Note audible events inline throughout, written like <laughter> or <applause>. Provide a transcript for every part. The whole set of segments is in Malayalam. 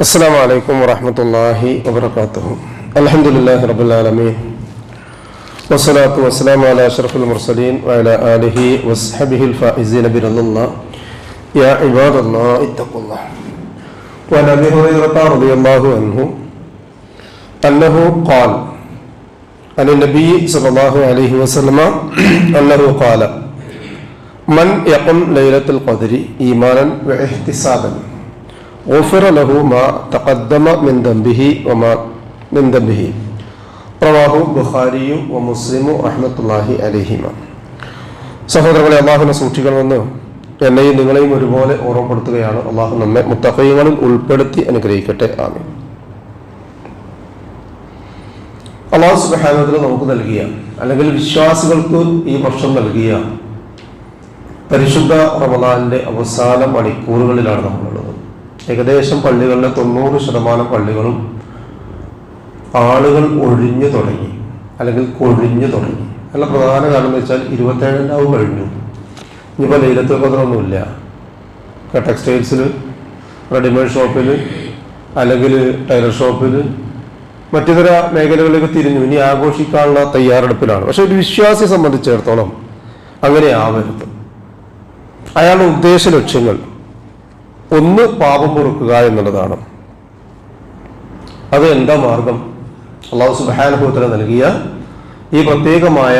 السلام عليكم ورحمة الله وبركاته. الحمد لله رب العالمين. والصلاة والسلام على أشرف المرسلين وعلى آله وصحبه الفائزين برضا الله. يا عباد الله اتقوا الله. وعن أبي هريرة رضي الله عنه أنه قال عن النبي صلى الله عليه وسلم <clears throat> أنه قال من يقم ليلة القدر إيمانا واحتسابا ഓഫിറ ലഹു മാ തഖദ്ദമ മിൻ ദംബിഹി വമാ മിൻ ദംബിഹി. പ്രവാഹു ബുഖാരിയും വ മുസ്ലിമു റഹ്മത്തുല്ലാഹി അലഹിമ. സഹോദരങ്ങളെ അള്ളാഹുവിനെ സൂക്ഷിക്കണമെന്ന് എന്നെയും നിങ്ങളെയും ഒരുപോലെ ഓർമ്മപ്പെടുത്തുകയാണ്. അള്ളാഹു നമ്മെ മുത്തഫയങ്ങളിൽ ഉൾപ്പെടുത്തി അനുഗ്രഹിക്കട്ടെ. ആമീൻ. അള്ളാഹു സുബാനത്തിന് നമുക്ക് നൽകിയ അല്ലെങ്കിൽ വിശ്വാസികൾക്ക് ഈ വർഷം നൽകിയ പരിശുദ്ധ റമദാന്റെ അവസാന മണിക്കൂറുകളിലാണ് നമ്മളുള്ളത് ഏകദേശം പള്ളികളിലെ തൊണ്ണൂറ് ശതമാനം പള്ളികളും ആളുകൾ ഒഴിഞ്ഞു തുടങ്ങി അല്ലെങ്കിൽ കൊഴിഞ്ഞു തുടങ്ങി. അല്ല പ്രധാന കാരണം എന്ന് വെച്ചാൽ ഇരുപത്തേഴാവും കഴിഞ്ഞു. ഇനിയിപ്പോൾ ലൈലത്തിൽ പത്രമൊന്നുമില്ല ടെക്സ്റ്റൈൽസിൽ റെഡിമെയ്ഡ് ഷോപ്പിൽ അല്ലെങ്കിൽ ടൈലർ ഷോപ്പിൽ മറ്റു ചില മേഖലകളിലേക്ക് തിരിഞ്ഞു. ഇനി ആഘോഷിക്കാനുള്ള തയ്യാറെടുപ്പിലാണ്. പക്ഷെ ഒരു വിശ്വാസിയെ സംബന്ധിച്ചിടത്തോളം അങ്ങനെ ആവരുത് അയാളുടെ ഉദ്ദേശ ലക്ഷ്യങ്ങൾ ഒന്ന് പാപം പൊറുക്കുക എന്നുള്ളതാണ്. അത് എന്താ മാർഗം? അള്ളാഹു സുബാനുഭവത്തിന് നൽകിയ ഈ പ്രത്യേകമായ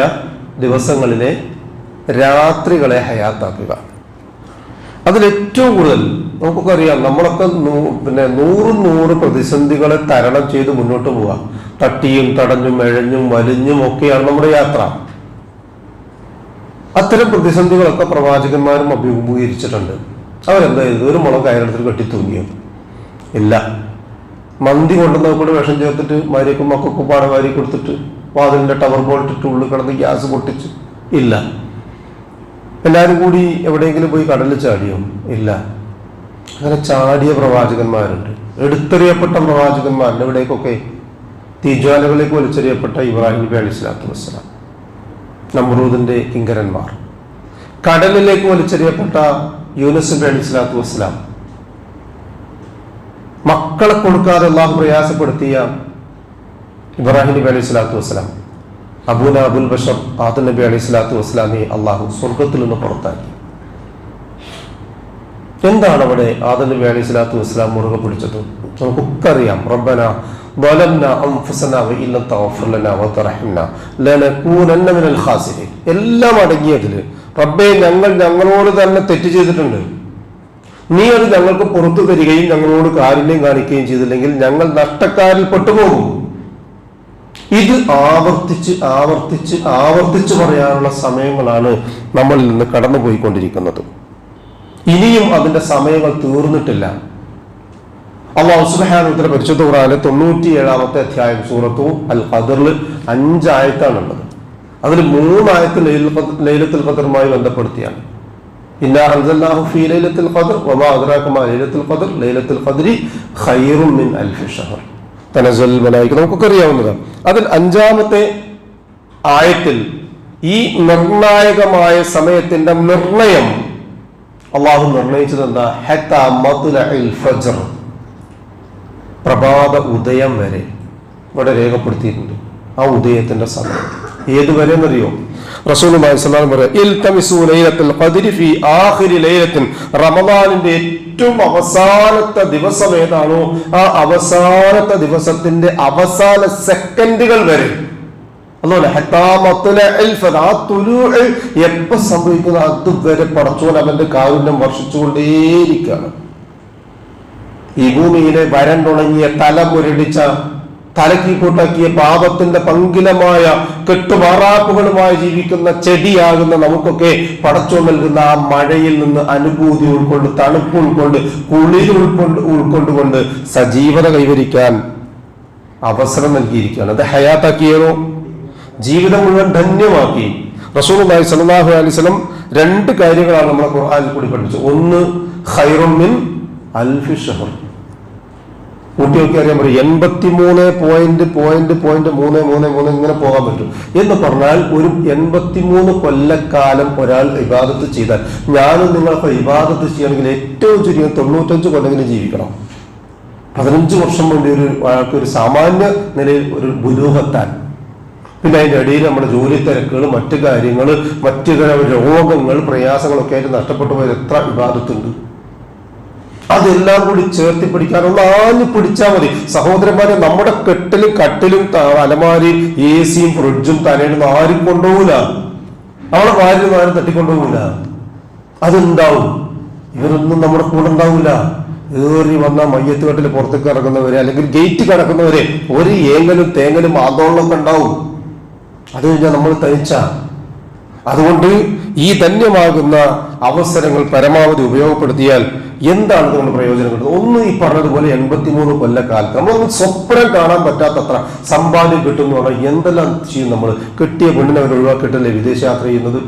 ദിവസങ്ങളിലെ രാത്രികളെ ഹയാത്താക്കുക. അതിലേറ്റവും കൂടുതൽ നമുക്കൊക്കെ അറിയാം നമ്മളൊക്കെ പിന്നെ നൂറ് നൂറ് പ്രതിസന്ധികളെ തരണം ചെയ്ത് മുന്നോട്ട് പോവുക. തട്ടിയും തടഞ്ഞും എഴഞ്ഞും വലിഞ്ഞും ഒക്കെയാണ് നമ്മുടെ യാത്ര. അത്തരം പ്രതിസന്ധികളൊക്കെ പ്രവാചകന്മാരും അഭിമുഖീകരിച്ചിട്ടുണ്ട്. അവരെന്താ ചെയ്തത്? ഒരു മുളക് കെട്ടി തൂങ്ങിയോ ഇല്ല. മന്തി കൊണ്ടുവന്ന കൂടെ വിഷം ചേർത്തിട്ട് മരിക്കും മക്കൾക്കും പാടം വാരി കൊടുത്തിട്ട് വാതിലിന്റെ ടവർ ബോൾട്ടിട്ട് ഉള്ളിൽ കിടന്ന് ഗ്യാസ് പൊട്ടിച്ച്. ഇല്ല. എല്ലാവരും കൂടി എവിടെയെങ്കിലും പോയി കടലിൽ ചാടിയോ? ഇല്ല. അങ്ങനെ ചാടിയ പ്രവാചകന്മാരുണ്ട്. എടുത്തെറിയപ്പെട്ട പ്രവാചകന്മാരുണ്ട്. എവിടേക്കൊക്കെ തീജ്വാലകളിലേക്ക് വലിച്ചെറിയപ്പെട്ട ഇബ്രാഹിം നബി അലി സ്വലാത്തു വസ്സലാം. നമ്രൂദിന്റെ കിങ്കരന്മാർ. കടലിലേക്ക് വലിച്ചെറിയപ്പെട്ട യൂനുസുബി അലിസ്ലാത്തു വസ്സലാം. മക്കളെ കൊടുക്കാതെ അള്ളാഹു പ്രയാസപ്പെടുത്തിയ ഇബ്രാഹിം നബി അലൈഹി സ്വലാത്തു വസ്സലാം. അബൂന അബുൽ ബഷർ ആദു നബി അലൈഹി സ്വലാത്തു വസ്സലാമി അള്ളാഹു സ്വർഗത്തിൽ നിന്ന് പുറത്താക്കി. എന്താണ് അവിടെ ആദം നബി അലൈഹി സ്വലാത്തു വസ്സലാം മുറുകെ പിടിച്ചത്? നമുക്കൊക്കെ അറിയാം. റബ്ബന എല്ലാം അടങ്ങിയതിൽ റബ്ബെ ഞങ്ങൾ ഞങ്ങളോട് തന്നെ തെറ്റ് ചെയ്തിട്ടുണ്ട്. നീ അത് ഞങ്ങൾക്ക് പുറത്തു തരികയും ഞങ്ങളോട് കാരുണ്യം കാണിക്കുകയും ചെയ്തില്ലെങ്കിൽ ഞങ്ങൾ നഷ്ടക്കാരിൽ പെട്ടുപോകും. ഇത് ആവർത്തിച്ച് ആവർത്തിച്ച് ആവർത്തിച്ച് പറയാനുള്ള സമയങ്ങളാണ് നമ്മളിൽ നിന്ന് കടന്നുപോയിക്കൊണ്ടിരിക്കുന്നത്. ഇനിയും അതിന്റെ സമയങ്ങൾ തീർന്നിട്ടില്ല. അള്ളാഹു സുബാനുത്തര പരിശുദ്ധ ഖുറാനിലെ തൊണ്ണൂറ്റി ഏഴാമത്തെ അധ്യായം സൂറത്തു അൽ ഖദറിൽ അഞ്ചായത്താണുള്ളത്. അതിൽ മൂന്നായത്ത് ലൈലത്തുൽ ഖദറുമായി ബന്ധപ്പെടുത്തിയാണ്. ഇന്ന ഫീ ലൈലത്തുൽ ലൈലത്തുൽ ലൈലത്തുൽ മിൻ അറിയാവുന്നതാണ് അതിൽ അഞ്ചാമത്തെ ആയത്തിൽ ഈ നിർണായകമായ സമയത്തിന്റെ നിർണയം അള്ളാഹു നിർണയിച്ചത് എന്താ ഫജർ. പ്രഭാത ഉദയം വരെ ഇവിടെ രേഖപ്പെടുത്തിയിട്ടുണ്ട്. ആ ഉദയത്തിന്റെ സമയം ഏതുവരെ എന്നറിയോ ഫീ ആഖിരി ലൈലത്തിൻ. റമദാനിന്റെ ഏറ്റവും അവസാനത്തെ ദിവസം ഏതാണോ ആ അവസാനത്തെ ദിവസത്തിന്റെ അവസാന സെക്കൻഡുകൾ വരെ. അതുപോലെ എപ്പോ സംഭവിക്കുന്ന അതുവരെ പടച്ചോൻ അവന്റെ കാരുണ്യം വർഷിച്ചുകൊണ്ടേയിരിക്കുകയാണ്. ഈ ഭൂമിയിലെ വരണ്ടുണങ്ങിയ തല മുരടിച്ച തലക്കി കൂട്ടാക്കിയ പാപത്തിന്റെ പങ്കിലമായ കെട്ടുമാറാപ്പുകളുമായി ജീവിക്കുന്ന ചെടിയാകുന്ന നമുക്കൊക്കെ പടച്ചു നൽകുന്ന ആ മഴയിൽ നിന്ന് അനുഭൂതി ഉൾക്കൊണ്ട് തണുപ്പ് ഉൾക്കൊണ്ട് കുളിർ ഉൾക്കൊണ്ട് ഉൾക്കൊണ്ടുകൊണ്ട് സജീവത കൈവരിക്കാൻ അവസരം നൽകിയിരിക്കുകയാണ്. അത് ഹയാത്താക്കിയതോ ജീവിതം മുഴുവൻ ധന്യമാക്കി. റസൂൽ സലാഹു അലൈഹി വസല്ലം രണ്ട് കാര്യങ്ങളാണ് നമ്മളെ ഖുർആാനിൽ കൂടി പഠിച്ചത് ഒന്ന് ഹൈറുമിൻ മിൻ അൽഫി ഷഹർ കൂട്ടി അറിയാൻ പറ്റും എൺപത്തിമൂന്ന് പോയിന്റ് പോയിന്റ് പോയിന്റ് മൂന്ന് മൂന്ന് മൂന്ന് ഇങ്ങനെ പോകാൻ പറ്റും. എന്ന് പറഞ്ഞാൽ ഒരു എൺപത്തി മൂന്ന് കൊല്ലക്കാലം ഒരാൾ ഇബാദത്ത് ചെയ്താൽ ഞാനും നിങ്ങളൊക്കെ ഇബാദത്ത് ചെയ്യണമെങ്കിൽ ഏറ്റവും ചുരുങ്ങിയ തൊണ്ണൂറ്റഞ്ച് കൊല്ലെങ്കിലും ജീവിക്കണം. പതിനഞ്ച് വർഷം വേണ്ടി ഒരു അയാൾക്ക് ഒരു സാമാന്യ നിലയിൽ ഒരു ബുരൂഹത്താൻ പിന്നെ അതിന്റെ ഇടയിൽ നമ്മുടെ ജോലി തിരക്കുകൾ മറ്റു കാര്യങ്ങൾ മറ്റു രോഗങ്ങൾ പ്രയാസങ്ങളൊക്കെ ആയിട്ട് നഷ്ടപ്പെട്ടു പോയത് എത്ര വിവാദത്തുണ്ട്. അതെല്ലാം കൂടി ചേർത്തി പിടിക്കാൻ ഒന്ന് ആഞ്ഞു പിടിച്ചാൽ മതി. സഹോദരന്മാരെ നമ്മുടെ കെട്ടിലും കട്ടിലും അലമാരി എ സിയും ഫ്രിഡ്ജും തലേടുന്ന ആരും കൊണ്ടുപോകില്ല അവളെ ഭാര്യ ആരും തട്ടിക്കൊണ്ടുപോകില്ല അതുണ്ടാവും ഇവരൊന്നും നമ്മുടെ കൂടെ ഉണ്ടാവില്ല ഏറി വന്ന മയ്യത്ത് കെട്ടിൽ പുറത്തേക്ക് ഇറങ്ങുന്നവരെ അല്ലെങ്കിൽ ഗേറ്റ് കടക്കുന്നവരെ ഒരു ഏങ്ങലും തേങ്ങലും ആന്തോളനൊക്കെ ഉണ്ടാവും. അത് കഴിഞ്ഞാൽ നമ്മൾ തനിച്ച. അതുകൊണ്ട് ഈ ധന്യമാകുന്ന അവസരങ്ങൾ പരമാവധി ഉപയോഗപ്പെടുത്തിയാൽ എന്താണ് നമ്മൾ പ്രയോജനം കിട്ടുന്നത് ഒന്ന് ഈ പറഞ്ഞതുപോലെ എൺപത്തിമൂന്ന് കൊല്ലക്കാലത്ത് നമ്മളൊന്നും സ്വപ്നം കാണാൻ പറ്റാത്തത്ര സമ്പാദ്യം കിട്ടും എന്ന് പറഞ്ഞാൽ എന്തെല്ലാം ചെയ്യും നമ്മൾ കിട്ടിയ പെണ്ണിനെ അവർ ഒഴിവാക്കിയിട്ടല്ലേ വിദേശയാത്ര ചെയ്യുന്നത്?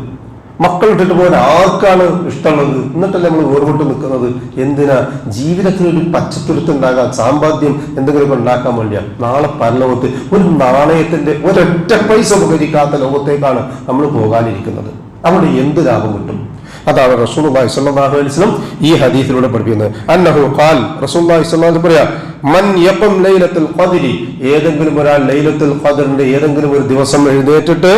മക്കൾ ഇട്ടിട്ട് പോകാൻ ആർക്കാണ് ഇഷ്ടമുള്ളത്? എന്നിട്ടല്ലേ നമ്മൾ വേർപെട്ട് നിൽക്കുന്നത്? എന്തിനാ? ജീവിതത്തിൽ ഒരു പച്ചത്തുരുത്ത് ഉണ്ടാകാൻ സാമ്പാദ്യം എന്തെങ്കിലുമൊക്കെ ഉണ്ടാക്കാൻ വേണ്ടിയാ. നാളെ പരലോകത്ത് ഒരു നാണയത്തിന്റെ ഒരൊറ്റ പൈസ ഉപകരിക്കാത്ത ലോകത്തേക്കാണ് നമ്മൾ പോകാനിരിക്കുന്നത്. അവിടെ എന്ത് ലാഭം കിട്ടും? അതാണ് റസൂലുള്ളാഹി സ്വല്ലല്ലാഹു അലൈഹി വസല്ലം ഈ ഹദീസിലൂടെ പഠിപ്പിക്കുന്നത്. അന്നഹു ഖാൽ റസൂലുള്ളാഹി സ്വല്ലല്ലാഹു പറയാ മൻ യഖം ലൈലത്തുൽ ഖദ്രി ഏതെങ്കിലും ഒരാൾ ലൈലത്തുൽ ഖദ്റിന്റെ ഏതെങ്കിലും ഒരു ദിവസം എഴുന്നേറ്റിട്ട്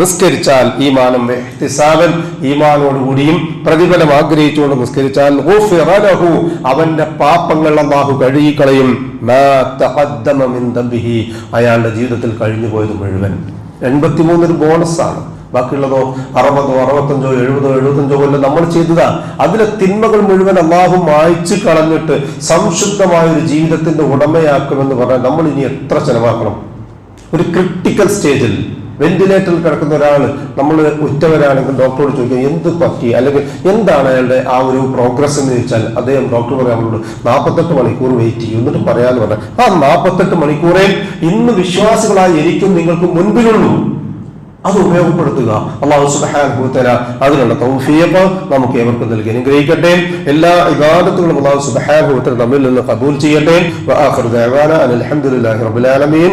നിസ്കരിച്ചാൽ ഈമാനം ഇഹ്തിസാബൻ ഈമാനോടുകൂടിയും പ്രതിഫലം ആഗ്രഹിച്ചുകൊണ്ട് നിസ്കരിച്ചാൽ അവന്റെ പാപങ്ങൾ അല്ലാഹു കഴുകിക്കളയും. അയാളുടെ ജീവിതത്തിൽ കഴിഞ്ഞു പോയത് മുഴുവൻ എൺപത്തിമൂന്നൊരു ബോണസാണ് ബാക്കിയുള്ളതോ അറുപതോ അറുപത്തഞ്ചോ എഴുപതോ എഴുപത്തഞ്ചോ കൊല്ലം നമ്മൾ ചെയ്തതാ. അതിലെ തിന്മകൾ മുഴുവൻ അള്ളാഹു മായ്ച്ചു കളഞ്ഞിട്ട് സംശുദ്ധമായ ഒരു ജീവിതത്തിന്റെ ഉടമയാക്കുമെന്ന് പറഞ്ഞാൽ നമ്മൾ ഇനി എത്ര ചെലവാക്കണം? ഒരു ക്രിട്ടിക്കൽ സ്റ്റേജിൽ വെന്റിലേറ്ററിൽ കിടക്കുന്ന ഒരാൾ നമ്മൾ ഉറ്റവരാണെങ്കിൽ ഡോക്ടറോട് ചോദിക്കുക എന്ത് പറ്റി? അല്ലെങ്കിൽ എന്താണ് അയാളുടെ ആ ഒരു പ്രോഗ്രസ് എന്ന് ചോദിച്ചാൽ? അദ്ദേഹം ഡോക്ടർ പറയാൻ നമ്മളോട് നാൽപ്പത്തെട്ട് മണിക്കൂർ വെയിറ്റ് ചെയ്യും. എന്നിട്ട് പറയാന്ന് പറഞ്ഞാൽ ആ നാൽപ്പത്തെട്ട് മണിക്കൂറേ ഇന്ന് വിശ്വാസികളായി എനിക്കും നിങ്ങൾക്കും മുൻപിലുള്ളൂ. അത് ഉപയോഗപ്പെടുത്തുക. അള്ളാഹു സുബ്ഹാനഹു തആല അതിനുള്ള തൗഫീഖ് നമുക്ക് ഏവർക്കും നൽകി അനുഗ്രഹിക്കട്ടെ. എല്ലാ ഇബാദത്തുകളും അള്ളാഹു സുബ്ഹാനഹു തആല നമ്മിൽ നിന്ന് കബൂൽ ചെയ്യട്ടെ. വആഖിറു റബുലാലമീൻ അനിൽ ഹംദുലില്ലാഹി റബ്ബിൽ ആലമീൻ.